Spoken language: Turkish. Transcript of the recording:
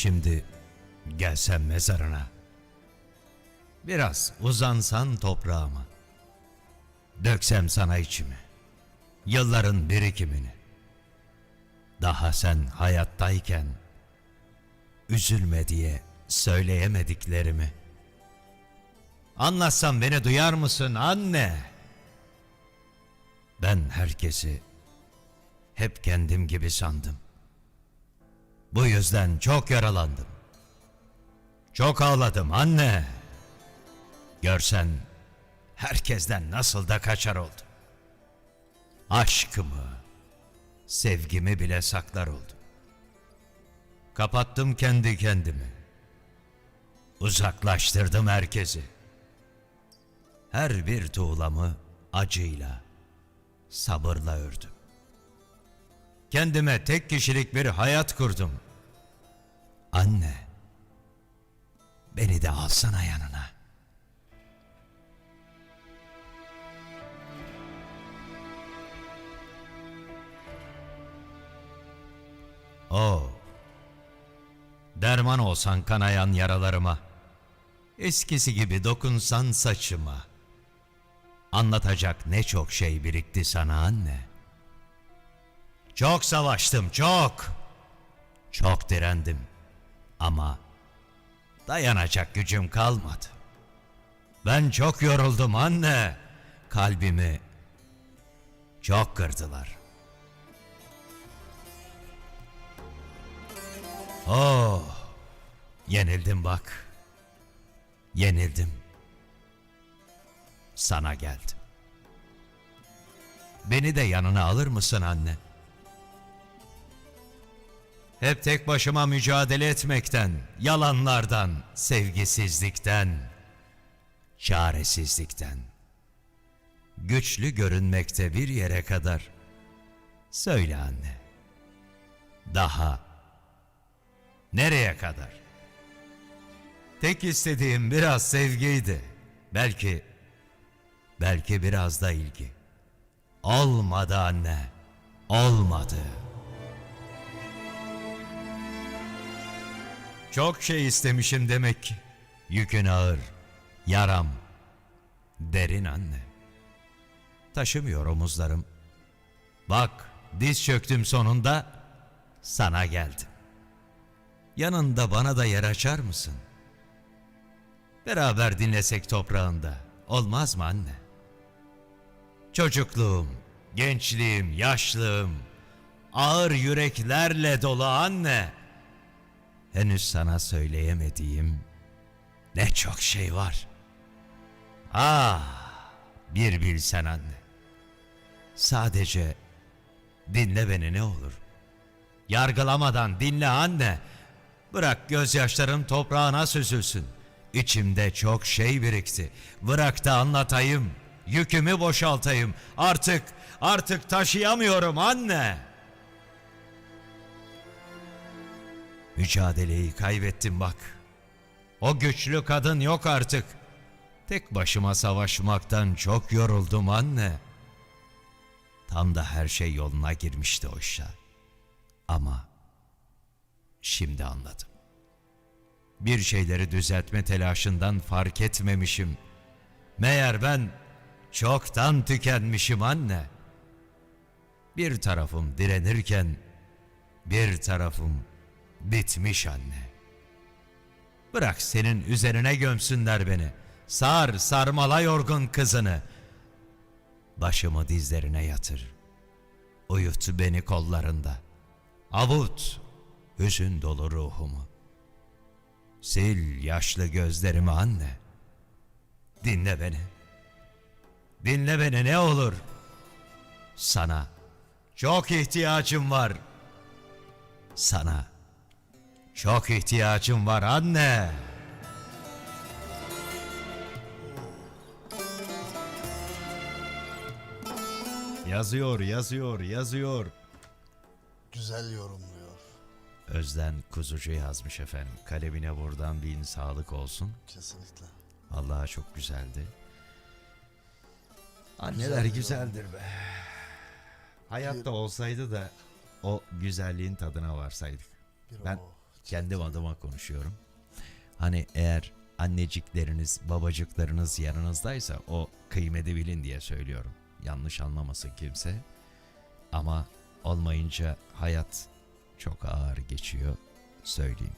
Şimdi gelsem mezarına. Biraz uzansan toprağıma. Döksem sana içimi. Yılların birikimini. Daha sen hayattayken üzülme diye söyleyemediklerimi. Anlatsam beni duyar mısın anne? Ben herkesi hep kendim gibi sandım. Bu yüzden çok yaralandım. Çok ağladım anne. Görsen herkesten nasıl da kaçar oldum. Aşkımı, sevgimi bile saklar oldum. Kapattım kendi kendimi. Uzaklaştırdım herkesi. Her bir tuğlamı acıyla, sabırla ördüm. Kendime tek kişilik bir hayat kurdum. Anne, beni de alsana yanına. O, derman olsan kanayan yaralarıma, eskisi gibi dokunsan saçıma. Anlatacak ne çok şey birikti sana anne. Çok savaştım, çok. Çok direndim. Ama dayanacak gücüm kalmadı. Ben çok yoruldum anne. Kalbimi çok kırdılar. Oh, yenildim bak. Yenildim. Sana geldim. Beni de yanına alır mısın anne? Hep tek başıma mücadele etmekten, yalanlardan, sevgisizlikten, çaresizlikten, güçlü görünmekte bir yere kadar. Söyle anne. Daha nereye kadar? Tek istediğim biraz sevgiydi. Belki, belki biraz da ilgi. Olmadı anne, olmadı. Çok şey istemişim demek ki. Yükün ağır, yaram, derin anne. Taşımıyor omuzlarım. Bak, diz çöktüm sonunda, sana geldim. Yanında bana da yer açar mısın? Beraber dinlesek toprağında, olmaz mı anne? Çocukluğum, gençliğim, yaşlığım, ağır yüreklerle dolu anne. Henüz sana söyleyemediğim ne çok şey var. Ah, bir bilsen anne. Sadece dinle beni ne olur. Yargılamadan dinle anne. Bırak gözyaşlarım toprağına süzülsün. İçimde çok şey birikti. Bırak da anlatayım. Yükümü boşaltayım. Artık, artık taşıyamıyorum anne. Mücadeleyi kaybettim bak. O güçlü kadın yok artık. Tek başıma savaşmaktan çok yoruldum anne. Tam da her şey yoluna girmişti o işler. Ama şimdi anladım. Bir şeyleri düzeltme telaşından fark etmemişim. Meğer ben çoktan tükenmişim anne. Bir tarafım direnirken bir tarafım bitmiş anne. Bırak senin üzerine gömsünler beni. Sar sarmala yorgun kızını. Başımı dizlerine yatır. Uyut beni kollarında. Avut hüzün dolu ruhumu. Sil yaşlı gözlerimi anne. Dinle beni. Dinle beni ne olur. Sana çok ihtiyacım var. Sana çok ihtiyacım var anne. Yazıyor, yazıyor, yazıyor. Güzel yorumluyor. Özden Kuzucu yazmış efendim. Kalemine buradan bin sağlık olsun. Kesinlikle. Allah'a çok güzeldi. Anneler güzeldir be. Hayatta olsaydı da o güzelliğin tadına varsaydık. Bir Ben o kendim adıma konuşuyorum. Hani eğer annecikleriniz, babacıklarınız yanınızdaysa o kıymeti bilin diye söylüyorum. Yanlış anlamasın kimse. Ama olmayınca hayat çok ağır geçiyor söyleyeyim.